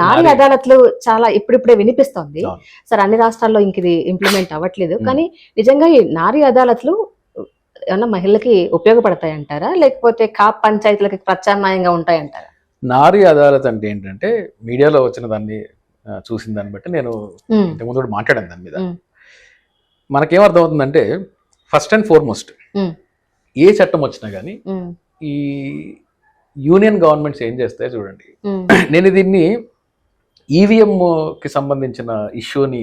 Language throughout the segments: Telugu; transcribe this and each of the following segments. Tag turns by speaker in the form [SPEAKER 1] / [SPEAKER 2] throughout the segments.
[SPEAKER 1] నారీ అదాలత్లు చాలా ఇప్పుడిప్పుడే వినిపిస్తోంది. సరే అన్ని రాష్ట్రాల్లో ఇంక ఇది ఇంప్లిమెంట్ అవ్వట్లేదు. కానీ నిజంగా ఈ నారీ అదాలత్లు ఏమన్నా మహిళలకి ఉపయోగపడతాయి అంటారా లేకపోతే కాప్ పంచాయతీలకి ప్రత్యామ్నాయంగా ఉంటాయంటారా
[SPEAKER 2] నారీ అదాలత్ అంటే ఏంటంటే మీడియాలో వచ్చిన దాన్ని చూసిన దాన్ని బట్టి నేను. ఇంతకుముందు మాట్లాడాను దాని మీద. మనకేం అర్థమవుతుందంటే ఫస్ట్ అండ్ ఫార్మోస్ట్. ఏ చట్టం వచ్చినా కానీ. ఈ యూనియన్ గవర్నమెంట్స్ ఏం చేస్తాయో చూడండి. నేను దీన్ని కి సంబంధించిన ఇష్యూని.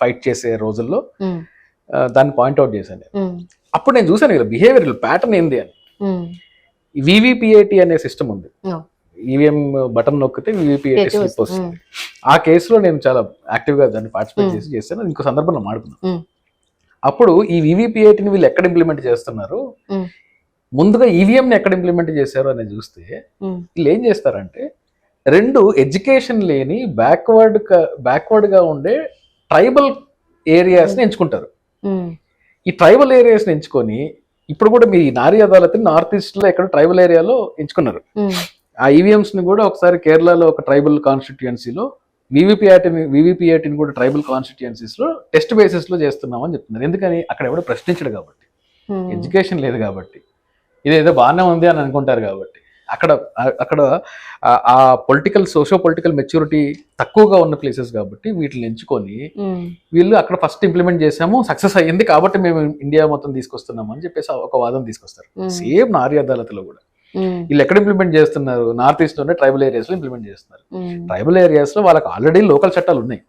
[SPEAKER 2] ఫైట్ చేసే రోజుల్లో దాన్ని పాయింట్అవుట్ చేశాను నేను. అప్పుడు నేను చూశాను కదా బిహేవియర్ ప్యాటర్న్ ఏంది అని
[SPEAKER 1] మ్మ్.
[SPEAKER 2] వివిపిఏటి అనే సిస్టమ్ ఉంది. ఈవీఎం బటన్ నొక్కితే వివిపిఏటి
[SPEAKER 1] పెట్టి
[SPEAKER 2] స్లిప్
[SPEAKER 1] వస్తుంది.
[SPEAKER 2] ఆ కేసులో నేను చాలా యాక్టివ్గా దాన్ని పార్టిసిపేట్. చేసి చేస్తాను అది ఇంకో సందర్భంలో మాడుకున్నాను. అప్పుడు ఈ వివిపిఏటిని వీళ్ళు ఎక్కడ ఇంప్లిమెంట్ చేస్తున్నారు. ముందుగా ఈవీఎం ని ఎక్కడ ఇంప్లిమెంట్ చేశారు అనేది చూస్తే. వీళ్ళు ఏం చేస్తారంటే రెండు ఎడ్యుకేషన్ లేని బ్యాక్వర్డ్ బ్యాక్వర్డ్గా ఉండే ట్రైబల్ ఏరియాస్ని ఎంచుకుంటారు.
[SPEAKER 1] మ్మ్.
[SPEAKER 2] ఈ ట్రైబల్ ఏరియాస్ని ఎంచుకొని ఇప్పుడు కూడా మీ నారీ అదాలత్ నార్త్ ఈస్ట్లో ఎక్కడ ట్రైబల్ ఏరియాలో ఎంచుకున్నారు.
[SPEAKER 1] మ్మ్.
[SPEAKER 2] ఆ ఈవీఎంస్ని కూడా ఒకసారి కేరళలో ఒక ట్రైబల్ కాన్స్టిట్యుయెన్సీలో వివిపిఐటిని వివిపిఐటిని కూడా ట్రైబల్ కాన్స్టిట్యుయెన్సీస్లో టెస్ట్ బేసిస్లో చేస్తున్నామని చెప్తున్నారు. ఎందుకని? అక్కడ ఎవడో ప్రశ్నించడు కాబట్టి. ఎడ్యుకేషన్ లేదు కాబట్టి. ఇది ఏదో బాగానే ఉంది అని అనుకుంటారు కాబట్టి. అక్కడ అక్కడ ఆ- పొలిటికల్ సోషో పొలిటికల్ మెచ్యూరిటీ తక్కువగా ఉన్న ప్లేసెస్ కాబట్టి వీటిని ఎంచుకొని. వీళ్ళు అక్కడ ఫస్ట్ ఇంప్లిమెంట్ చేసాము సక్సెస్ అయ్యింది కాబట్టి మేము ఇండియా మొత్తం తీసుకొస్తున్నాము అని చెప్పేసి ఒక వాదం తీసుకొస్తారు. సేమ్ నారీ అదాలత్లో కూడా. వీళ్ళు ఎక్కడ ఇంప్లిమెంట్ చేస్తున్నారు? నార్త్ ఈస్ట్లోనే ట్రైబల్ ఏరియాస్లో ఇంప్లిమెంట్ చేస్తున్నారు. ట్రైబల్ ఏరియాస్లో వాళ్ళకి ఆల్రెడీ లోకల్ చట్టాలు ఉన్నాయి.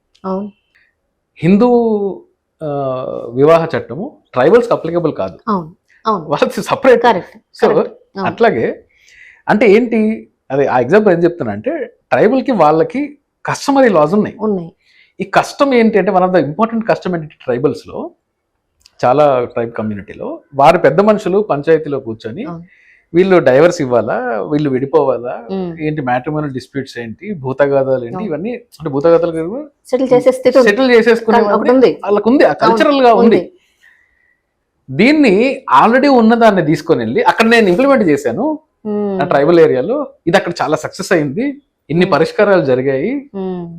[SPEAKER 2] హిందూ వివాహ చట్టము ట్రైబల్స్ అప్లికబుల్ కాదు. వాళ్ళకి సపరేట్ సో. అట్లాగే అంటే ఏంటి? అదే ఆ ఎగ్జాంపుల్ ఏం చెప్తున్నా అంటే ట్రైబల్కి వాళ్ళకి కస్టమరీ లాస్ ఉన్నాయి.
[SPEAKER 1] ఉన్నాయి.
[SPEAKER 2] ఈ కష్టం ఏంటి అంటే వన్ ఆఫ్ ద ఇంపార్టెంట్ కష్టం ఏంటి ట్రైబల్స్లో చాలా ట్రైబ్ కమ్యూనిటీలో వారి పెద్ద మనుషులు పంచాయతీలో కూర్చొని. వీళ్ళు డైవర్స్ ఇవ్వాలా? వీళ్ళు విడిపోవాలా. ఏంటి మ్యాట్రిమోనల్ డిస్ప్యూట్స్ ఏంటి? భూతగాదాలు ఏంటి. ఇవన్నీ అంటే భూతగాదాలు
[SPEAKER 1] సెటిల్ చేసే స్థితి.
[SPEAKER 2] సెటిల్ చేసేసుకునే వాళ్ళకు ఉంది. కల్చరల్గా ఉంది. దీన్ని ఆల్రెడీ ఉన్న దాన్ని తీసుకొని వెళ్ళి అక్కడ నేను ఇంప్లిమెంట్ చేశాను. ట్రైబల్ ఏరియాలో ఇది అక్కడ చాలా సక్సెస్ అయింది ఇన్ని. పరిష్కారాలు జరిగాయి.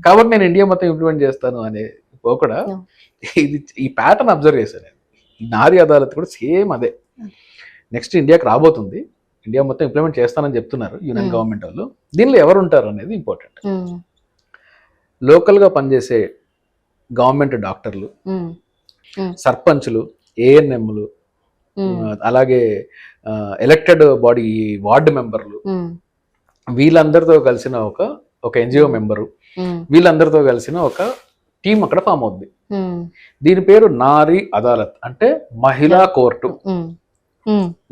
[SPEAKER 2] కాబట్టి నేను ఇండియా మొత్తం ఇంప్లిమెంట్ చేస్తాను అనే పోకడా. ఇది ఈ ప్యాటర్న్ అబ్జర్వ్ చేశాను నేను ఈ నారీ అదాలత్ కూడా సేమ్ అదే. నెక్స్ట్ ఇండియాకి రాబోతుంది ఇండియా మొత్తం ఇంప్లిమెంట్ చేస్తానని చెప్తున్నారు యూనియన్. గవర్నమెంట్ వాళ్ళు దీనిలో ఎవరు ఉంటారు అనేది ఇంపార్టెంట్. లోకల్గా పనిచేసే గవర్నమెంట్ డాక్టర్లు. సర్పంచులు ఏఎన్ఎంలు. అలాగే ఎలక్టెడ్ బాడీ వార్డు మెంబర్లు. వీళ్ళందరితో కలిసిన ఒక ఒక ఎన్జిఓ మెంబరు. వీళ్ళందరితో కలిసిన ఒక టీం అక్కడ ఫామ్ అవుద్ది. దీని పేరు నారీ అదాలత్ అంటే మహిళా కోర్టు.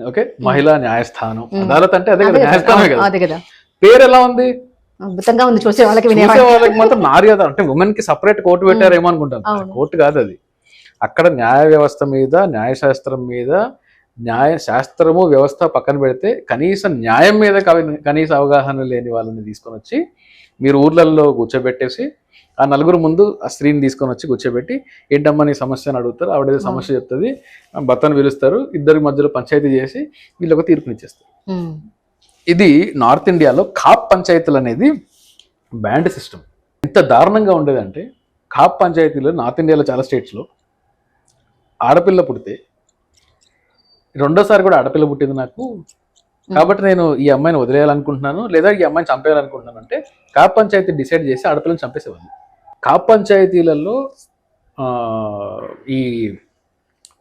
[SPEAKER 2] ఓకే? మహిళా న్యాయస్థానం. అదాలత్ అంటే అదే కదా. న్యాయస్థానమే కదా. పేరు ఎలా ఉంది?
[SPEAKER 1] అద్భుతంగా ఉంది. చూసే వాళ్ళకి
[SPEAKER 2] వాళ్ళకి మాత్రం నారీ అదాలత్ అంటే ఉమెన్కి సపరేట్ కోర్టు పెట్టారేమో అనుకుంటాను. కోర్టు కాదు అది. అక్కడ న్యాయ వ్యవస్థ మీద న్యాయశాస్త్రం మీద న్యాయ శాస్త్రము వ్యవస్థ పక్కన పెడితే కనీసం న్యాయం మీద కనీస అవగాహన లేని వాళ్ళని తీసుకొని వచ్చి మీరు ఊర్లలో కూర్చోబెట్టేసి ఆ నలుగురు ముందు ఆ స్త్రీని తీసుకొని వచ్చి కూర్చోబెట్టి ఏంటమ్మా నీ సమస్య అని అడుగుతారు. ఆవిడ సమస్య చెప్తుంది. భర్తను పిలుస్తారు. ఇద్దరి మధ్యలో పంచాయతీ చేసి వీళ్ళు ఒక తీర్పునిచ్చేస్తారు. ఇది నార్త్ ఇండియాలో కాప్ పంచాయతీలు అనేది బ్యాండ్ సిస్టమ్. ఎంత దారుణంగా ఉండేదంటే కాప్ పంచాయతీలు నార్త్ ఇండియాలో చాలా స్టేట్స్లో ఆడపిల్ల పుడితే రెండోసారి కూడా ఆడపిల్ల పుట్టింది నాకు. కాబట్టి నేను ఈ అమ్మాయిని వదిలేయాలనుకుంటున్నాను లేదా ఈ అమ్మాయిని చంపేయాలనుకుంటున్నాను అంటే కాప్ పంచాయతీ డిసైడ్ చేసి ఆడపిల్లని చంపేసేవాళ్ళు కాప్ పంచాయతీలలో ఈ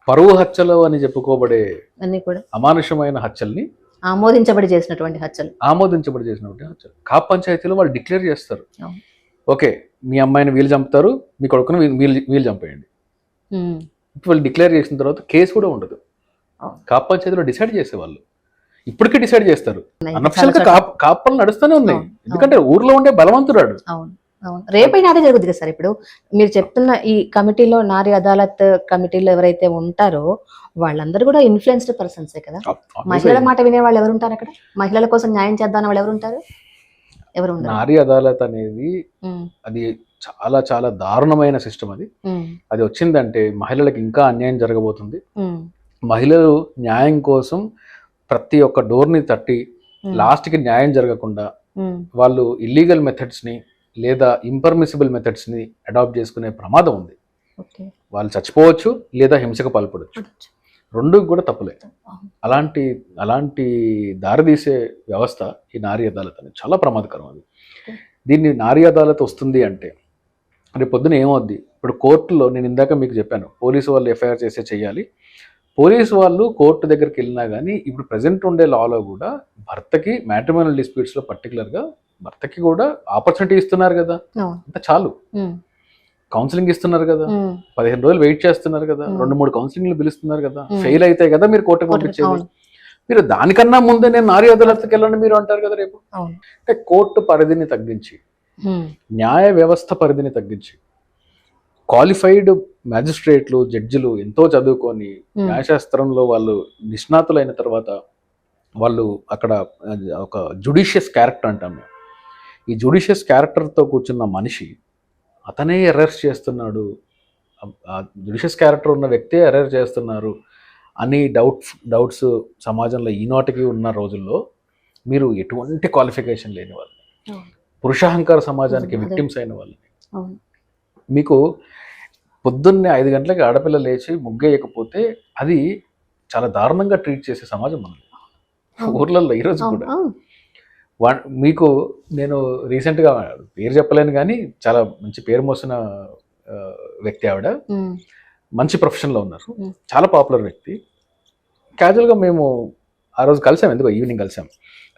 [SPEAKER 2] పరువు హత్యలు అని చెప్పుకోబడే
[SPEAKER 1] అన్ని కూడా.
[SPEAKER 2] అమానుషమైన హత్యల్ని
[SPEAKER 1] ఆమోదించబడి చేసినటువంటి హత్యలు.
[SPEAKER 2] ఆమోదించబడి చేసినటువంటి హత్యలు. కాప్ పంచాయతీలో వాళ్ళు డిక్లేర్ చేస్తారు. ఓకే మీ అమ్మాయిని వీళ్ళు చంపుతారు మీ కొడుకుని వీళ్ళు వీళ్ళు చంపేయండి. వాళ్ళు డిక్లేర్ చేసిన తర్వాత కేసు కూడా ఉండదు. కాప్ పంచాయతీలో డిసైడ్ చేసేవాళ్ళు. ఇప్పటికీ డిసైడ్ చేస్తారు.
[SPEAKER 1] ఉన్నాయి.
[SPEAKER 2] అనఫిషియల్గా
[SPEAKER 1] చాలా
[SPEAKER 2] కాప్ కాపలు నడుస్తూనే ఉన్నాయి. ఎందుకంటే ఊర్లో ఉండే బలవంతురాడు.
[SPEAKER 1] అవును అవును. రేపైనా అదే జరుగుతుంది కదా సార్ ఇప్పుడు? మీరు చెప్తున్న ఈ కమిటీలో నారీ అదాలత్ కమిటీలో ఎవరైతే ఉంటారో వాళ్ళందరూ కూడా ఇన్ఫ్లుయెన్స్డ్ పర్సన్సే కదా? మహిళల మాట వినే వాళ్ళు ఎవరు ఉంటారు అక్కడ? మహిళల కోసం న్యాయం చేద్దాం వాళ్ళు ఎవరు ఉంటారు? ఎవరు
[SPEAKER 2] నారీ అదాలత్ అనేది అది చాలా చాలా దారుణమైన సిస్టమ్ అది. అది వచ్చిందంటే మహిళలకు ఇంకా అన్యాయం జరగబోతుంది. మహిళలు న్యాయం కోసం ప్రతి ఒక్క డోర్ని తట్టి లాస్ట్కి న్యాయం జరగకుండా వాళ్ళు ఇల్లీగల్ మెథడ్స్ని లేదా ఇంపర్మిసిబుల్ మెథడ్స్ని అడాప్ట్ చేసుకునే ప్రమాదం ఉంది. వాళ్ళు చచ్చిపోవచ్చు లేదా హింసకు పాల్పడవచ్చు రెండు కూడా తప్పులే. అలాంటి అలాంటి దారితీసే వ్యవస్థ ఈ నారీ అదాలత్ అనేది చాలా ప్రమాదకరం అది. దీన్ని నారీ అదాలత్ వస్తుంది అంటే రేపు పొద్దున ఏమవుద్ది? ఇప్పుడు కోర్టులో నేను ఇందాక మీకు చెప్పాను పోలీసు వాళ్ళు ఎఫ్ఐఆర్ చేసే చేయాలి పోలీసు వాళ్ళు కోర్టు దగ్గరికి వెళ్ళినా కానీ ఇప్పుడు ప్రజెంట్ ఉండే లాలో కూడా భర్తకి మ్యాట్రిమోనల్ డిస్ప్యూట్స్లో పర్టికులర్గా భర్తకి కూడా ఆపర్చునిటీ ఇస్తున్నారు కదా. అంత చాలు. కౌన్సిలింగ్ ఇస్తున్నారు కదా. పదిహేను రోజులు వెయిట్ చేస్తున్నారు కదా. రెండు మూడు కౌన్సిలింగ్లు పిలుస్తున్నారు కదా. ఫెయిల్ అయితే కదా మీరు కోర్టుకు పంపించేది. మీరు దానికన్నా ముందే నేను నారీ అదాలత్కి వెళ్ళండి మీరు అంటారు కదా రేపు. అంటే కోర్టు పరిధిని తగ్గించి న్యాయ వ్యవస్థ పరిధిని తగ్గించి క్వాలిఫైడ్ మ్యాజిస్ట్రేట్లు జడ్జిలు ఎంతో చదువుకొని
[SPEAKER 1] ఉమ్,
[SPEAKER 2] న్యాయశాస్త్రంలో వాళ్ళు నిష్ణాతులైన తర్వాత వాళ్ళు అక్కడ ఒక జుడిషియస్ క్యారెక్టర్ అంటాం మేము. ఈ జుడిషియస్ క్యారెక్టర్తో కూర్చున్న మనిషి అతనే ఎర్రర్స్ చేస్తున్నాడు. జుడిషియస్ క్యారెక్టర్ ఉన్న వ్యక్తే ఎర్రర్ చేస్తున్నారు అని డౌట్ డౌట్స్ సమాజంలో ఈనాటికి ఉన్న రోజుల్లో మీరు ఎటువంటి క్వాలిఫికేషన్ లేని వాళ్ళు. పురుషాహంకార సమాజానికి. విక్టిమ్స్ అయిన వాళ్ళు
[SPEAKER 1] అవును.
[SPEAKER 2] మీకు పొద్దున్నే ఐదు గంటలకి ఆడపిల్ల లేచి ముగ్గేయకపోతే అది చాలా దారుణంగా ట్రీట్ చేసే సమాజం మనది. ఊర్లలో ఈరోజు కూడా. వా- మీకు నేను రీసెంట్గా పేరు చెప్పలేను కానీ చాలా మంచి పేరు మోసిన వ్యక్తి ఆవిడ. మంచి ప్రొఫెషన్లో ఉన్నారు. చాలా పాపులర్ వ్యక్తి. క్యాజువల్గా మేము ఆ రోజు కలిసాం ఎందుకో ఈవినింగ్ కలిసాం.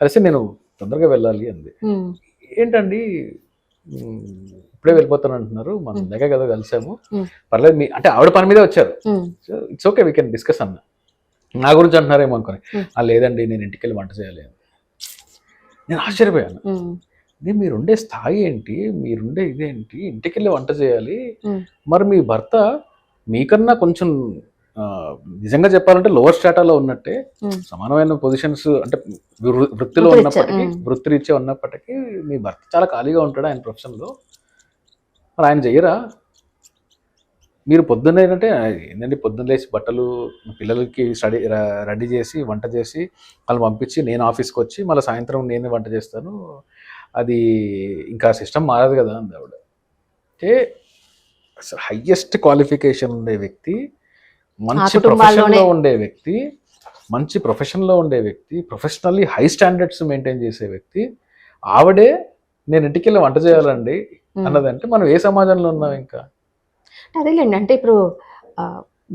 [SPEAKER 2] కలిసి నేను తొందరగా వెళ్ళాలి అంది. ఏంటండి? ఇప్పుడే వెళ్ళిపోతాను అంటున్నారు. మనం. ఇందాకే కదా కలిసాము. పర్లేదు మీ అంటే ఆవిడ పని మీదే వచ్చారు. It's okay we can discuss అన్న. నా గురించి అంటున్నారేమో అనుకుని. "ఆ, లేదండి నేను ఇంటికి వెళ్ళి వంట చేయాలి అని. నేను ఆశ్చర్యపోయాను. "ఇది మీరుండే స్థాయి ఏంటి? మీరుండే ఇదేంటి ఇంటికి వెళ్ళి వంట చేయాలి. మరి మీ భర్త మీకన్నా కొంచెం నిజంగా చెప్పాలంటే లోవర్ స్టాటాలో ఉన్నట్టే సమానమైన పొజిషన్స్ అంటే వృత్తిలో ఉన్నప్పటికీ. వృత్తిరీత్యా ఉన్నప్పటికీ మీ భర్త చాలా ఖాళీగా ఉంటాడు ఆయన ప్రొఫెషన్లో మరి ఆయన చెయ్యరా? మీరు పొద్దున్న ఏంటంటే ఏంటంటే పొద్దున్న లేచి బట్టలు పిల్లలకి స్టడీ రెడీ చేసి వంట చేసి వాళ్ళు పంపించి నేను ఆఫీస్కి వచ్చి మళ్ళీ సాయంత్రం నేనే వంట చేస్తాను. అది ఇంకా సిస్టమ్ మారదు కదా అంది ఆవిడ. అంటే అసలు హయ్యెస్ట్ క్వాలిఫికేషన్ ఉండే వ్యక్తి మంచి ప్రొఫెషన్లో ఉండే వ్యక్తి మంచి ప్రొఫెషన్లో ఉండే వ్యక్తి ప్రొఫెషనల్లీ హై స్టాండర్డ్స్ మెయింటైన్ చేసే వ్యక్తి ఆవిడే నేను ఇంటికి వెళ్ళి వంట చేయాలండి. అన్నదంటే మనం ఏ సమాజంలో ఉన్నాం ఇంకా?
[SPEAKER 1] అదేలేండి అంటే ఇప్పుడు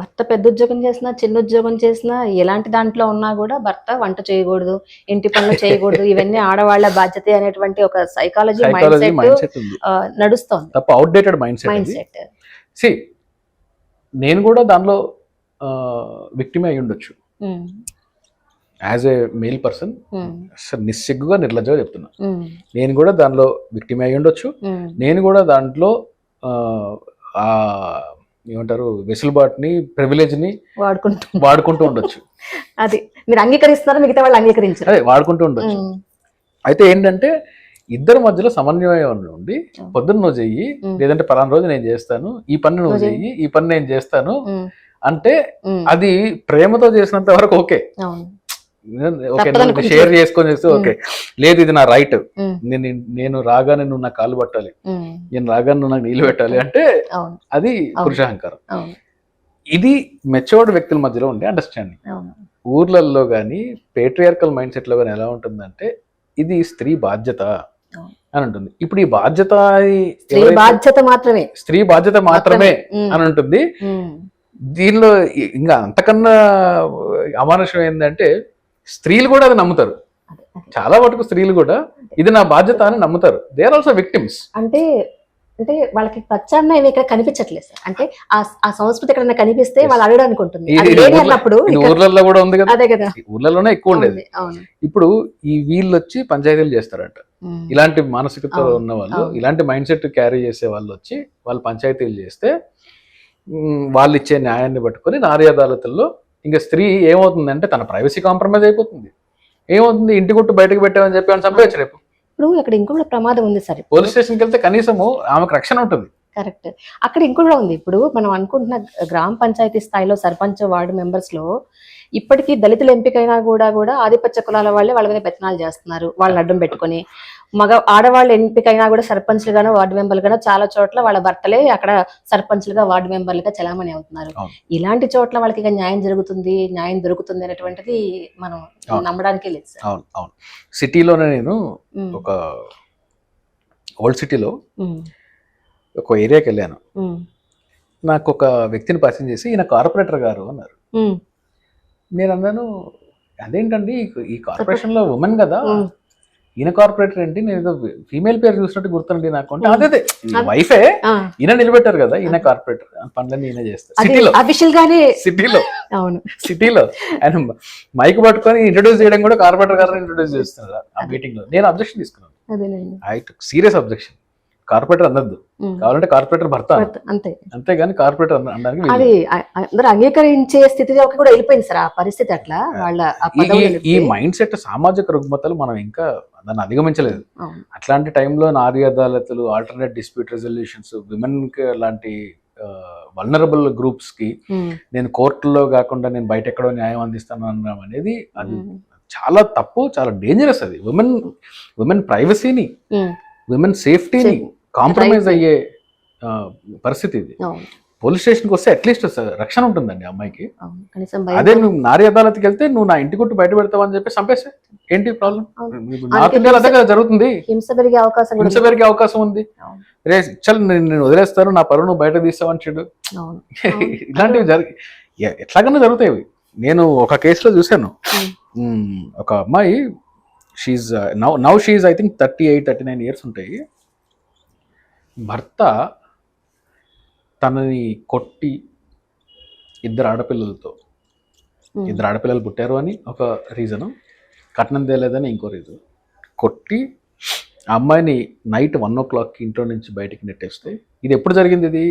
[SPEAKER 1] భర్త పెద్ద ఉద్యోగం చేసినా చిన్న ఉద్యోగం చేసినా ఎలాంటి దాంట్లో ఉన్నా కూడా భర్త వంట చేయకూడదు ఇంటి పనులు చేయకూడదు ఇవన్నీ ఆడవాళ్ళ బాధ్యత అనేటువంటి ఒక సైకాలజీ మైండ్ సెట్ నడుస్తోంది.
[SPEAKER 2] తప్ప అవుట్డేటెడ్ మైండ్ సెట్ సి నేను కూడా దానిలో విక్టిమే అయి ఉండొచ్చు. యాజ్ ఏ మెయిల్ పర్సన్ అసలు నిస్సిగ్గుగా నిర్లజ్జగా చెప్తున్నా. నేను కూడా దానిలో విక్టిమే అయి ఉండొచ్చు. నేను కూడా దాంట్లో ఏమంటారు వెసులుబాటుని ప్రివిలేజ్ని
[SPEAKER 1] వాడుకుంటూ
[SPEAKER 2] వాడుకుంటూ ఉండొచ్చు.
[SPEAKER 1] అది మీరు అంగీకరిస్తున్నారా? మిగతా వాళ్ళు అంగీకరించారు.
[SPEAKER 2] అదే వాడుకుంటూ ఉండొచ్చు. అయితే ఏంటంటే ఇద్దరి మధ్యలో సమన్వయం ఉండి పొద్దున్న నువ్వు చెయ్యి లేదంటే పలానా రోజు నేను చేస్తాను ఈ పని నువ్వు చెయ్యి. ఈ పని నేను చేస్తాను అంటే అది ప్రేమతో చేసినంత వరకు ఓకే. ఓకే షేర్ చేసుకొని చేస్తే. ఓకే. లేదు ఇది నా రైట్. నేను నేను రాగానే నువ్వు నాకు కాళ్ళు పట్టాలి. నేను రాగానే నువ్వు నాకు నీళ్ళు పెట్టాలి అంటే అది. పురుషాహంకారం. ఇది మెచ్యూర్డ్ వ్యక్తుల మధ్యలో ఉండే అండర్స్టాండింగ్ ఊర్లలో కానీ పేట్రియార్కల్ మైండ్ సెట్లో కానీ ఎలా ఉంటుందంటే ఇది స్త్రీ బాధ్యత. అని ఉంటుంది. ఇప్పుడు ఈ బాధ్యత
[SPEAKER 1] స్త్రీ బాధ్యత మాత్రమే.
[SPEAKER 2] స్త్రీ బాధ్యత మాత్రమే అని ఉంటుంది. దీనిలో ఇంకా అంతకన్నా అమానుషం ఏంటంటే స్త్రీలు కూడా అది నమ్ముతారు. చాలా మటుకు స్త్రీలు కూడా ఇది నా బాధ్యత అని నమ్ముతారు. దే ఆర్ ఆల్సో విక్టిమ్స్
[SPEAKER 1] అంటే అంటే వాళ్ళకి ప్రత్యామ్నాయం ఇక్కడ కనిపించట్లేదు సార్. అంటే ఆ సంస్కృతి ఎక్కడైనా కనిపిస్తే. వాళ్ళు అడగడానికి ఉంటుంది అన్నప్పుడు ఇక్కడ-
[SPEAKER 2] ఊర్లలో కూడా ఉంది కదా.
[SPEAKER 1] అదే కదా.
[SPEAKER 2] ఊర్లలోనే ఎక్కువ ఉండేది. ఇప్పుడు ఈ వీళ్ళు వచ్చి పంచాయతీలు చేస్తారంట. ఇలాంటి మానసికతలో
[SPEAKER 1] అవును,
[SPEAKER 2] ఉన్న వాళ్ళు. ఇలాంటి మైండ్ సెట్ క్యారీ చేసే వాళ్ళు వచ్చి వాళ్ళు పంచాయతీలు చేస్తే వాళ్ళు ఇచ్చే న్యాయాన్ని పట్టుకొని నారీ అదాలతుల్లో ఇంకా స్త్రీ ఏమవుతుందంటే తన ప్రైవసీ కాంప్రమైజ్ అయిపోతుంది. ఏమవుతుంది? ఇంటి గుట్టు బయటకు పెట్టామని చెప్పి అని చంపేయచ్చు రేపు.
[SPEAKER 1] ఇప్పుడు ఇక్కడ ఇంకొక ప్రమాదం ఉంది సార్.
[SPEAKER 2] పోలీస్ స్టేషన్కి వెళ్తే కనీసము ఆమెకు రక్షణ ఉంటుంది.
[SPEAKER 1] కరెక్ట్. అక్కడ ఇంకోటి కూడా ఉంది. ఇప్పుడు మనం అనుకుంటున్న గ్రామ పంచాయతీ స్థాయిలో సర్పంచ్ వార్డు మెంబర్స్లో ఇప్పటికీ దళితులు ఎంపికైనా కూడా కూడా ఆధిపత్య కులాల వాళ్ళే వాళ్ళ మీద పెత్తనాలు చేస్తున్నారు. వాళ్ళని అడ్డం పెట్టుకొని. మగ ఆడవాళ్ళు ఎంపికైనా కూడా సర్పంచ్లు గాను వార్డు మెంబర్లు గాను చాలా చోట్ల వాళ్ళ భర్తలే అక్కడ సర్పంచ్లుగా వార్డు మెంబర్లుగా చలామణి అవుతున్నారు. ఇలాంటి చోట్ల వాళ్ళకి ఇక న్యాయం జరుగుతుంది. న్యాయం దొరుకుతుంది అనేటువంటిది మనం. నమ్మడానికి లేదు సార్.
[SPEAKER 2] అవును అవును. సిటీలోనే నేను ఒక ఓల్డ్ సిటీలో ఒక ఏరియాకి వెళ్ళాను. నాకు ఒక వ్యక్తిని పరిచయం చేసి ఈయన కార్పొరేటర్ గారు అన్నారు. నేను అన్నాను అదేంటండి? ఈ- ఈ కార్పొరేషన్లో ఉమెన్ కదా. ఈయన కార్పొరేటర్ ఏంటి? నేను ఏదో ఫీమేల్ పేరు చూసినట్టు గుర్తుండి నాకు అంటే. అదే వైఫే? ఈయన నిలబెట్టారు కదా ఈయన కార్పొరేటర్. పనులన్నీ ఈయన చేస్తారు. సిటీలో.
[SPEAKER 1] అఫీషియల్ గానే
[SPEAKER 2] సిటీలో.
[SPEAKER 1] అవును.
[SPEAKER 2] సిటీలో. ఆయన మైక్ పట్టుకొని ఇంట్రొడ్యూస్ చేయడం కూడా కార్పొరేటర్ గారిని ఇంట్రొడ్యూస్ చేస్తున్నారు ఆ మీటింగ్లో నేను అబ్జెక్షన్ తీసుకున్నాను. I serious objection. కార్పొరేటర్ అనొద్దు.
[SPEAKER 1] ఉమ్.
[SPEAKER 2] కావాలంటే కార్పొరేటర్ భర్త.
[SPEAKER 1] అంతే.
[SPEAKER 2] అంతేగాని కార్పొరేటర్ అనడానికి
[SPEAKER 1] అది అందరూ అంగీకరించే స్థితిలోకి కూడా వెళ్ళిపోయింది సార్ ఆ పరిస్థితి అట్లా. వాళ్ళ
[SPEAKER 2] ఈ- మైండ్ సెట్ సామాజిక రుగ్మతలు మనం ఇంకా దాన్ని అధిగమించలేదు. అట్లాంటి టైంలో నారీ అదాలతులు ఆల్టర్నేట్ డిస్ప్యూట్ రెజల్యూషన్స్ విమెన్కి అలాంటి వల్నరబుల్
[SPEAKER 1] గ్రూప్స్కి
[SPEAKER 2] నేను కోర్టులో కాకుండా నేను బయట ఎక్కడో న్యాయం అందిస్తాను అనడం అనేది అది చాలా తప్పు చాలా డేంజరస్ అది. ఉమెన్ ఉమెన్ ప్రైవసీని ఉమెన్ సేఫ్టీని. కాంప్రమైజ్. అయ్యే పరిస్థితి ఇది పోలీస్ స్టేషన్కి వస్తే అట్లీస్ట్ రక్షణ ఉంటుందండి అమ్మాయికి అదే నువ్వు నారీ అదాలత్కి వెళ్తే నువ్వు నా ఇంటి గుట్టు బయట పెడతావు అని చెప్పి చంపేస్తే ఏంటి ప్రాబ్లం. నార్త్ ఇండియాలో అదే కదా జరుగుతుంది
[SPEAKER 1] హింస పెరిగే అవకాశం కూడా
[SPEAKER 2] హింస పెరిగే అవకాశం ఉంది. రే చల్ నేను వదిలేస్తాను నా పరువు నువ్వు బయట తీస్తావని చెడు. ఇలాంటివి జరిగి ఎట్లాగన్నా జరుగుతాయి. నేను ఒక కేసులో చూశాను ఒక అమ్మాయి she's now now she's I think thirty eight thirty nine years ఉంటాయి. భర్త తనని కొట్టి ఇద్దరు ఆడపిల్లలతో.
[SPEAKER 1] ఉమ్,
[SPEAKER 2] ఇద్దరు ఆడపిల్లలు పుట్టారు అని ఒక రీజను కట్నం తేలేదని ఇంకో రీజన్ కొట్టి ఆ అమ్మాయిని నైట్ వన్ ఓ క్లాక్కి ఇంట్లో నుంచి బయటికి నెట్టేస్తే ఇది ఎప్పుడు జరిగింది ఇది?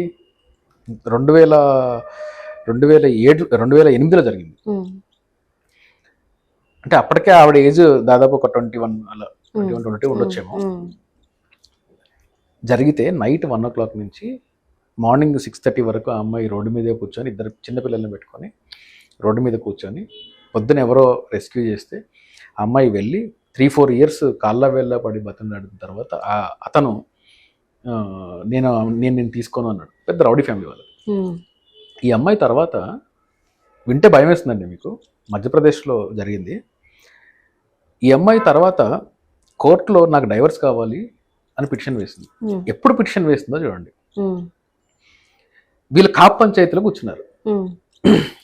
[SPEAKER 2] రెండు వేల రెండు వేల ఏడు రెండు వేల ఎనిమిదిలో జరిగింది.
[SPEAKER 1] ఉమ్,
[SPEAKER 2] అంటే అప్పటికే ఆవిడ ఏజ్ దాదాపు ఒక ట్వంటీ వన్ అలా ట్వంటీ వన్ ట్వంటీ ఉండొచ్చేమో. జరిగితే నైట్ వన్ ఓ క్లాక్ నుంచి మార్నింగ్ సిక్స్ థర్టీ వరకు ఆ అమ్మాయి రోడ్డు మీదే కూర్చొని ఇద్దరు చిన్నపిల్లల్ని పెట్టుకొని రోడ్డు మీద కూర్చొని పొద్దున ఎవరో రెస్క్యూ చేస్తే ఆ అమ్మాయి వెళ్ళి త్రీ ఫోర్ ఇయర్స్ కాళ్ళ వేళ్ళ పడి బతిలాడిన తర్వాత ఆ అతను నేను నేను నేను తీసుకోను అన్నాడు. పెద్ద రౌడీ ఫ్యామిలీ వాళ్ళు ఈ అమ్మాయి తర్వాత వింటే భయం వేస్తుందండి మీకు. మధ్యప్రదేశ్లో జరిగింది. ఈ అమ్మాయి తర్వాత కోర్టులో నాకు డైవర్స్ కావాలి అని పిటిషన్ వేసింది.
[SPEAKER 1] ఉమ్,
[SPEAKER 2] ఎప్పుడు పిటిషన్ వేస్తుందో చూడండి.
[SPEAKER 1] ఉమ్,
[SPEAKER 2] వీళ్ళు కాప్ పంచాయతీలో కూర్చున్నారు.
[SPEAKER 1] ఉమ్,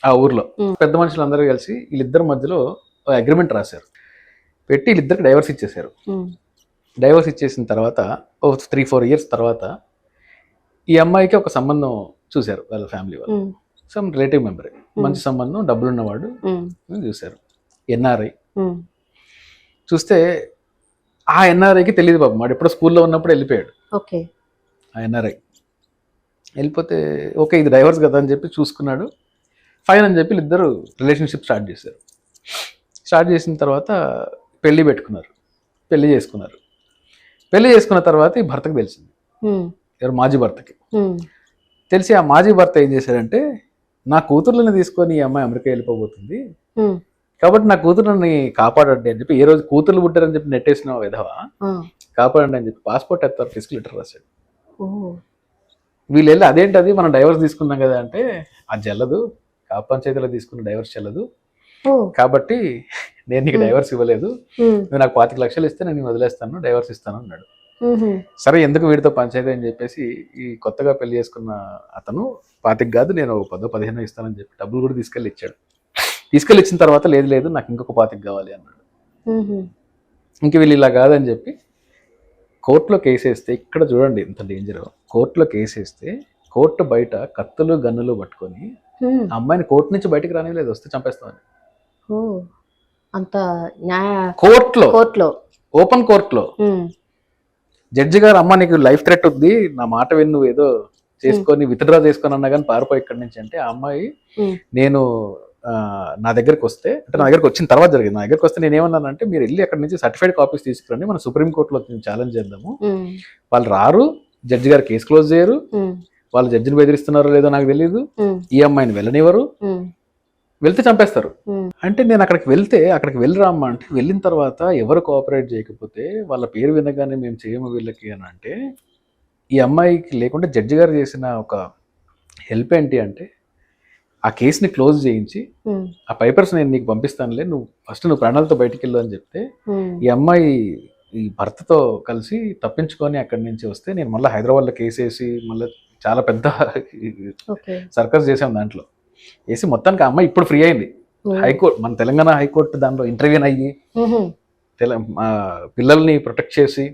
[SPEAKER 2] ఆ ఊర్లో.
[SPEAKER 1] Hmm.
[SPEAKER 2] పెద్ద మనుషులందరూ కలిసి వీళ్ళిద్దరి మధ్యలో అగ్రిమెంట్ రాశారు. పెట్టి వీళ్ళిద్దరికి డైవర్స్ ఇచ్చేశారు. డైవర్స్ ఇచ్చేసిన తర్వాత ఓ త్రీ ఫోర్ ఇయర్స్ తర్వాత ఈ అమ్మాయికి ఒక సంబంధం చూశారు వాళ్ళ ఫ్యామిలీ వాళ్ళు. సమ్ రిలేటివ్ మెంబర్ మంచి సంబంధం డబ్బులు ఉన్నవాడు
[SPEAKER 1] ఉమ్,
[SPEAKER 2] అని చూశారు. ఎన్ఆర్ఐ చూస్తే ఆ ఎన్ఆర్ఐకి తెలియదు బాబు. వాడు ఎప్పుడో స్కూల్లో ఉన్నప్పుడు వెళ్ళిపోయాడు.
[SPEAKER 1] ఓకే.
[SPEAKER 2] ఆ ఎన్ఆర్ఐ. వెళ్ళిపోతే ఓకే ఇది డైవర్స్ కదా అని చెప్పి చూసుకున్నాడు. ఫైన్ అని చెప్పి ఇద్దరు రిలేషన్షిప్ స్టార్ట్ చేశారు. స్టార్ట్ చేసిన తర్వాత పెళ్ళి పెట్టుకున్నారు. పెళ్ళి చేసుకున్నారు. పెళ్ళి చేసుకున్న తర్వాత ఈ భర్తకు తెలిసింది. ఎవరు? మాజీ భర్తకి. తెలిసి ఆ మాజీ భర్త ఏం చేశాడంటే నా కూతుర్లను తీసుకొని ఈ అమ్మాయి అమెరికా వెళ్ళిపోబోతుంది. కాబట్టి నా కూతురుని కాపాడండి అని చెప్పి ఏ రోజు కూతుర్లు పుట్టారని చెప్పి నెట్టేసిన విధవ? కాపాడండి అని చెప్పి పాస్పోర్ట్ అథారిటీస్కి లెటర్ రాశాడు. వీళ్ళు వెళ్ళి అదేంటది మనం డైవర్స్ తీసుకున్నాం కదా అంటే అది చెల్లదు పంచాయతీలో తీసుకున్న డైవర్స్ చెల్లదు కాబట్టి నేను నీకు. డైవర్స్ ఇవ్వలేదు. నువ్వు నాకు పాతిక లక్షలు ఇస్తే నేను వదిలేస్తాను డైవర్స్ ఇస్తాను అన్నాడు. సరే ఎందుకు వీడితో పంచాయతీ అని చెప్పేసి ఈ కొత్తగా పెళ్ళి చేసుకున్న అతను పాతిక కాదు నేను ఒక పదో పదిహేను ఇస్తానని చెప్పి డబ్బులు కూడా తీసుకెళ్ళి ఇచ్చాడు. తీసుకెళ్ళి ఇచ్చిన తర్వాత లేదు లేదు నాకు ఇంకొక పాతిక కావాలి అన్నాడు. ఇంక వీళ్ళు ఇలా కాదని చెప్పి కోర్టులో కేసు వేస్తే ఇక్కడ చూడండి ఎంత డేంజర్ కోర్టులో కేసు వేస్తే కోర్టు బయట కత్తులు గన్నులు పట్టుకొని అమ్మాయిని కోర్టు నుంచి బయటికి రానిలేదు వస్తే చంపేస్తామని.
[SPEAKER 1] అంత న్యాయ
[SPEAKER 2] కోర్టులో?
[SPEAKER 1] కోర్టులో.
[SPEAKER 2] ఓపెన్ కోర్టులో? జడ్జి గారు అమ్మ నీకు లైఫ్ థ్రెట్ ఉంది నా మాట విని నువ్వు ఏదో చేసుకొని విత్డ్రా చేసుకొని అన్నా కానీ పారిపోయి ఇక్కడి నుంచి. అంటే ఆ అమ్మాయి నేను నా దగ్గరికి వస్తే అంటే నా దగ్గరికి వచ్చిన తర్వాత జరిగింది. నా దగ్గరికి వస్తే నేను ఏమన్నానంటే మీరు వెళ్ళి అక్కడి నుంచి సర్టిఫైడ్ కాపీస్ తీసుకురండి. మనం సుప్రీం కోర్టులో ఛాలెంజ్ చేద్దాము. వాళ్ళు రారు జడ్జి గారు కేసు క్లోజ్ చేయరు. వాళ్ళు జడ్జిని బెదిరిస్తున్నారో లేదో నాకు తెలియదు ఈ అమ్మాయిని వెళ్ళనివ్వరు. వెళ్తే చంపేస్తారు. అంటే నేను అక్కడికి వెళ్తే అక్కడికి వెళ్ళిరామ్మా అంటే వెళ్ళిన తర్వాత ఎవరు కోఆపరేట్ చేయకపోతే వాళ్ళ పేరు వినగానే మేము చేయము వీళ్ళకి అని అంటే ఈ అమ్మాయికి లేకుంటే జడ్జి గారు చేసిన ఒక హెల్ప్ ఏంటి అంటే ఆ కేసుని క్లోజ్ చేయించి ఆ పేపర్స్ నేను నీకు పంపిస్తానులే నువ్వు ఫస్ట్ నువ్వు ప్రాణాలతో బయటికి వెళ్ళు అని చెప్తే ఈ అమ్మాయి ఈ భర్తతో కలిసి తప్పించుకొని అక్కడి నుంచి వస్తే నేను మళ్ళీ హైదరాబాద్లో కేసు వేసి మళ్ళీ చాలా పెద్ద సర్కస్ చేసాం దాంట్లో. వేసి మొత్తానికి ఆ అమ్మాయి ఇప్పుడు ఫ్రీ అయింది. హైకోర్టు మన తెలంగాణ హైకోర్టు దాంట్లో ఇంటర్వ్యూన్ అయ్యి తెల పిల్లల్ని ప్రొటెక్ట్ చేసి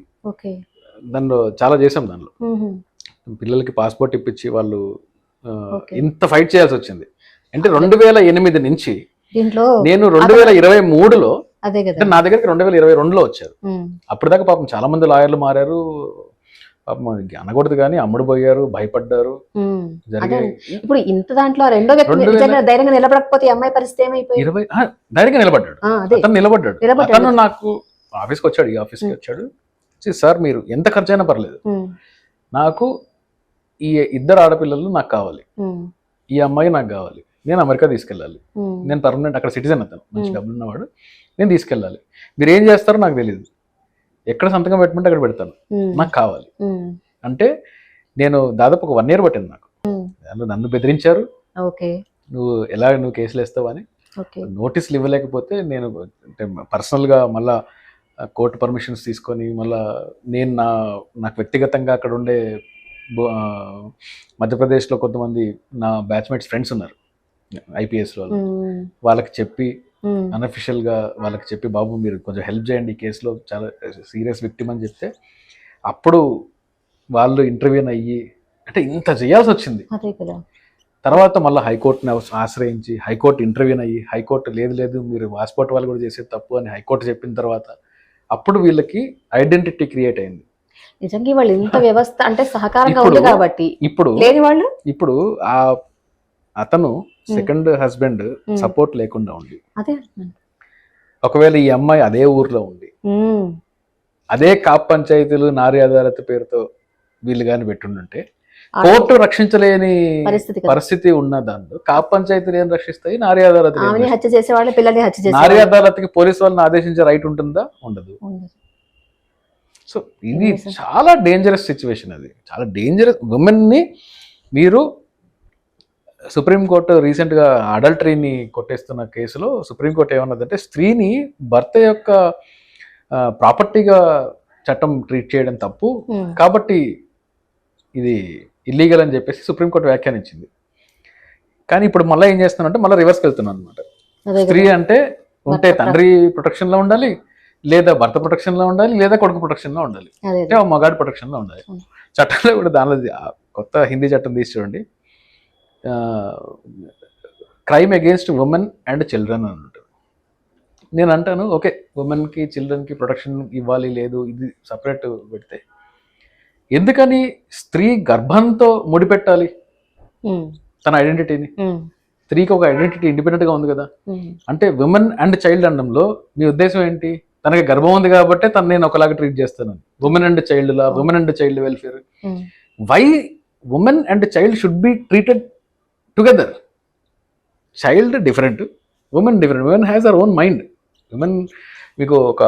[SPEAKER 2] దానిలో చాలా చేసాం దానిలో పిల్లలకి పాస్పోర్ట్ ఇప్పించి వాళ్ళు. ఇంత ఫైట్ చేయాల్సి వచ్చింది. అంటే రెండు వేల ఎనిమిది నుంచి
[SPEAKER 1] దీంట్లో
[SPEAKER 2] నేను రెండు వేల ఇరవై మూడులో
[SPEAKER 1] అదే కదా.
[SPEAKER 2] అంటే నా దగ్గరికి రెండు వేల ఇరవై రెండులో వచ్చారు. అప్పుడు దాకా పాపం చాలా మంది లాయర్లు మారారు. పాపం అనకూడదు కానీ అమ్ముడు పోయారు భయపడ్డారు.
[SPEAKER 1] ఇప్పుడు ఇంత దాంట్లో రెండో వ్యక్తి ధైర్యంగా నిలబడకపోతే అమ్మాయి పరిస్థితి ఏమైపోయింది?
[SPEAKER 2] ఇరవై డైరెక్ట్ నిలబడ్డాడు. అతను నిలబడ్డాడు. అతను నాకు ఆఫీస్కి వచ్చాడు ఈ ఆఫీస్కి. వచ్చాడు. "See, సార్ మీరు ఎంత ఖర్చైనా పర్లేదు. నాకు ఈ ఇద్దరు ఆడపిల్లలు నాకు కావాలి. ఈ అమ్మాయి నాకు కావాలి. నేను అమెరికా తీసుకెళ్ళాలి. నేను పర్మనెంట్ అక్కడ సిటిజన్ అతను మంచి. డబ్బులు ఉన్నవాడు నేను తీసుకెళ్ళాలి. మీరు ఏం చేస్తారో నాకు తెలియదు ఎక్కడ సంతకం పెట్టమంటే అక్కడ పెడతాను. నాకు కావాలి. అంటే నేను దాదాపు ఒక వన్ ఇయర్ పట్టింది నాకు. దాంట్లో నన్ను బెదిరించారు.
[SPEAKER 1] ఓకే.
[SPEAKER 2] నువ్వు ఎలా నువ్వు కేసులు వేస్తావు అని. నోటీసులు ఇవ్వలేకపోతే నేను అంటే పర్సనల్గా మళ్ళా కోర్టు పర్మిషన్స్ తీసుకొని మళ్ళా నేను నా నాకు వ్యక్తిగతంగా అక్కడ ఉండే మధ్యప్రదేశ్లో కొంతమంది నా బ్యాచ్మేట్స్ ఫ్రెండ్స్ ఉన్నారు. ఐపీఎస్ వాళ్ళు.
[SPEAKER 1] ఉమ్,
[SPEAKER 2] వాళ్ళకి చెప్పి అన్అఫిషియల్గా వాళ్ళకి చెప్పి బాబు మీరు కొంచెం హెల్ప్ చేయండి ఈ కేసులో చాలా సీరియస్ విక్టిమ్ అని చెప్తే అప్పుడు వాళ్ళు ఇంటర్వ్యూని అయ్యి అంటే ఇంత చేయాల్సి వచ్చింది. తర్వాత మళ్ళీ హైకోర్టుని ఆశ- ఆశ్రయించి హైకోర్టు ఇంటర్వ్యూన్ అయ్యి హైకోర్టు లేదు లేదు మీరు పాస్పోర్ట్ వాళ్ళు కూడా చేసేది తప్పు అని హైకోర్టు చెప్పిన తర్వాత అప్పుడు వీళ్ళకి ఐడెంటిటీ క్రియేట్ అయింది.
[SPEAKER 1] నిజంగా వాళ్ళు ఇంత వ్యవస్థ అంటే సహకారంగా
[SPEAKER 2] ఇప్పుడు-
[SPEAKER 1] ఉంది కాబట్టి
[SPEAKER 2] ఇప్పుడు
[SPEAKER 1] లేని వాళ్ళు?
[SPEAKER 2] ఇప్పుడు ఆ అతను సెకండ్ హస్బెండ్. సపోర్ట్ లేకుండా
[SPEAKER 1] అదే అంటున్నాను.
[SPEAKER 2] ఒకవేళ ఈ అమ్మాయి అదే ఊర్లో
[SPEAKER 1] ఉమ్,
[SPEAKER 2] అదే కాప్ పంచాయతీలు నారీ అదాలత్ పేరుతో వీళ్ళు కానీ పెట్టుండుంటే కోర్టు రక్షించలేని
[SPEAKER 1] పరిస్థితి
[SPEAKER 2] ఉన్న దాంట్లో కాప్ పంచాయతీలు ఏం రక్షిస్తాయి నారీ అదాలత్?
[SPEAKER 1] హత్య చేసే వాళ్ళు పిల్లల్ని హత్య చేసే
[SPEAKER 2] నారీ. అదాలత్కి పోలీస్ వాళ్ళని ఆదేశించే రైట్ ఉంటుందా ఉండదు. సో ఇది. చాలా డేంజరస్ సిచ్యువేషన్ అది చాలా డేంజరస్ని మీరు సుప్రీంకోర్టు రీసెంట్గా అడల్టరీని కొట్టేస్తున్న కేసులో సుప్రీంకోర్టు ఏమన్నదంటే స్త్రీని భర్త యొక్క ప్రాపర్టీగా చట్టం ట్రీట్ చేయడం తప్పు. కాబట్టి ఇది ఇల్లీగల్ అని చెప్పేసి సుప్రీంకోర్టు వ్యాఖ్యానించింది. కానీ ఇప్పుడు మళ్ళీ ఏం చేస్తున్నానంటే మళ్ళీ రివర్స్కి వెళ్తున్నాను అనమాట. స్త్రీ అంటే ఉంటే తండ్రి ప్రొటెక్షన్లో ఉండాలి లేదా భర్త ప్రొటెక్షన్లో ఉండాలి లేదా కొడుకు ప్రొటెక్షన్లో ఉండాలి మగాడి ప్రొటెక్షన్లో ఉండాలి. చట్టంలో కూడా దానిలో కొత్త హిందీ చట్టం తీసి చూడండి. Crime against women and children అని ఉంటుంది. నేను అంటాను ఓకే ఉమెన్కి చిల్డ్రన్కి ప్రొటెక్షన్ ఇవ్వాలి లేదు ఇది సపరేట్ పెడితే. ఎందుకని స్త్రీ గర్భంతో ముడిపెట్టాలి? తన ఐడెంటిటీని స్త్రీకి ఒక ఐడెంటిటీ ఇండిపెండెంట్గా ఉంది కదా? అంటే విమెన్ అండ్ చైల్డ్ అనడంలో మీ ఉద్దేశం ఏంటి? తనకి గర్భం ఉంది కాబట్టి తను నేను ఒకలాగా ట్రీట్ చేస్తాను women and child law women and child welfare why women and child should be treated together child different women different women has our own mind women మీకు ఒక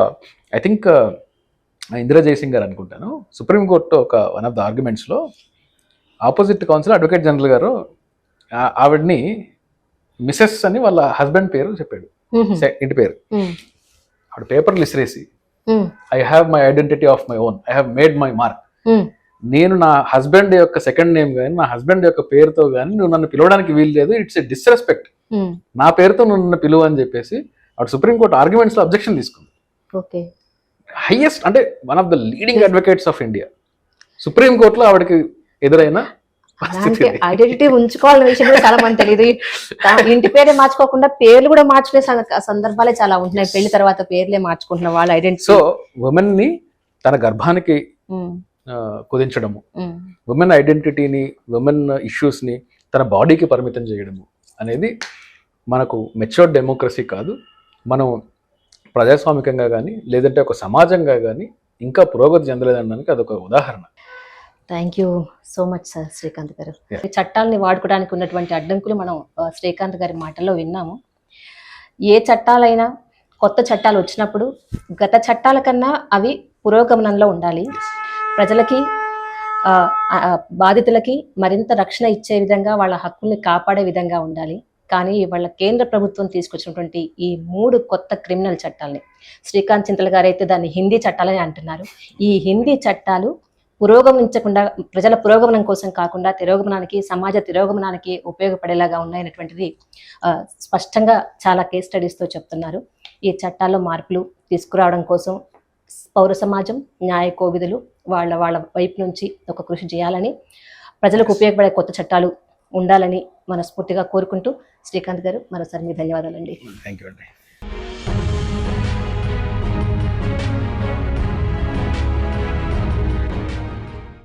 [SPEAKER 2] ఐ థింక్ ఇందిరా జయసింగ్ గారు అనుకుంటాను. సుప్రీంకోర్టు ఒక వన్ ఆఫ్ ద ఆర్గ్యుమెంట్స్లో ఆపోజిట్ కౌన్సిల్ అడ్వకేట్ జనరల్ గారు ఆవిడ్ని మిసెస్ అని వాళ్ళ హస్బెండ్ పేరు చెప్పాడు. ఇంటి పేరు. ఆవిడ పేపర్లు ఇసిరేసి I have my identity of my own I have made my mark నేను నా హస్బెండ్ యొక్క సెకండ్ నేమ్ కానీ నా హస్బెండ్ యొక్క పేరుతో కానీ నువ్వు నన్ను పిలవడానికి వీలు లేదు ఇట్స్ ఎ డిస్రెస్పెక్ట్.
[SPEAKER 1] ఉమ్,
[SPEAKER 2] నా పేరుతో నువ్వు నన్ను పిలువు అని చెప్పేసి ఆవిడ సుప్రీంకోర్టు ఆర్గ్యుమెంట్స్లో అబ్జెక్షన్ తీసుకుంది.
[SPEAKER 1] ఓకే.
[SPEAKER 2] హైయెస్ట్ అంటే one of the leading advocates of India. సుప్రీంకోర్టులో ఆవిడకి ఎదురైన.
[SPEAKER 1] ఐడెంటిటీ ఉంచుకోవాలనే విషయం కూడా చాలా మంది తెలియదు ఇంటి పేరే మార్చుకోకుండా పేర్లు కూడా మార్చుకునే సంద- సందర్భాలే చాలా ఉంటున్నాయి. పెళ్ళి తర్వాత పేర్లే మార్చుకుంటున్న వాళ్ళ ఐడెంటిటీ
[SPEAKER 2] సో ఉమెన్ని తన గర్భానికి ఆ, కుదించడము. ఉమెన్ ఐడెంటిటీని ఉమెన్ ఇష్యూస్ని తన బాడీకి పరిమితం చేయడము అనేది మనకు మెచ్యూర్ డెమోక్రసీ కాదు. మనం ప్రజాస్వామికంగా కానీ లేదంటే ఒక సమాజంగా కానీ ఇంకా పురోగతి చెందలేదనడానికి అదొక ఉదాహరణ.
[SPEAKER 1] Thank you so much sir Srikanth గారు. చట్టాలని వాడుకోవడానికి ఉన్నటువంటి అడ్డంకులు మనం శ్రీకాంత్ గారి మాటల్లో విన్నాము. ఏ చట్టాలైనా కొత్త చట్టాలు వచ్చినప్పుడు గత చట్టాల కన్నా అవి పురోగమనంలో ఉండాలి. ప్రజలకి బాధితులకి మరింత రక్షణ ఇచ్చే విధంగా వాళ్ళ హక్కుల్ని కాపాడే విధంగా ఉండాలి. కానీ వాళ్ళ కేంద్ర ప్రభుత్వం తీసుకొచ్చినటువంటి ఈ మూడు కొత్త క్రిమినల్ చట్టాలని శ్రీకాంత్ చింతల గారు అయితే దాన్ని హిందీ చట్టాలని అంటున్నారు. ఈ హిందీ చట్టాలు పురోగమించకుండా ప్రజల పురోగమనం కోసం కాకుండా తిరోగమనానికి సమాజ తిరోగమనానికి ఉపయోగపడేలాగా ఉన్నాయనేటువంటిది స్పష్టంగా చాలా కేస్ స్టడీస్తో చెప్తున్నారు. ఈ చట్టాల్లో మార్పులు తీసుకురావడం కోసం పౌర సమాజం న్యాయ కోవిదులు వాళ్ళ వాళ్ళ వైపు నుంచి ఒక కృషి చేయాలని ప్రజలకు ఉపయోగపడే కొత్త చట్టాలు ఉండాలని మనస్ఫూర్తిగా కోరుకుంటూ శ్రీకాంత్ గారు మరోసారి మీ ధన్యవాదాలండి.
[SPEAKER 2] థ్యాంక్ యూ అండి.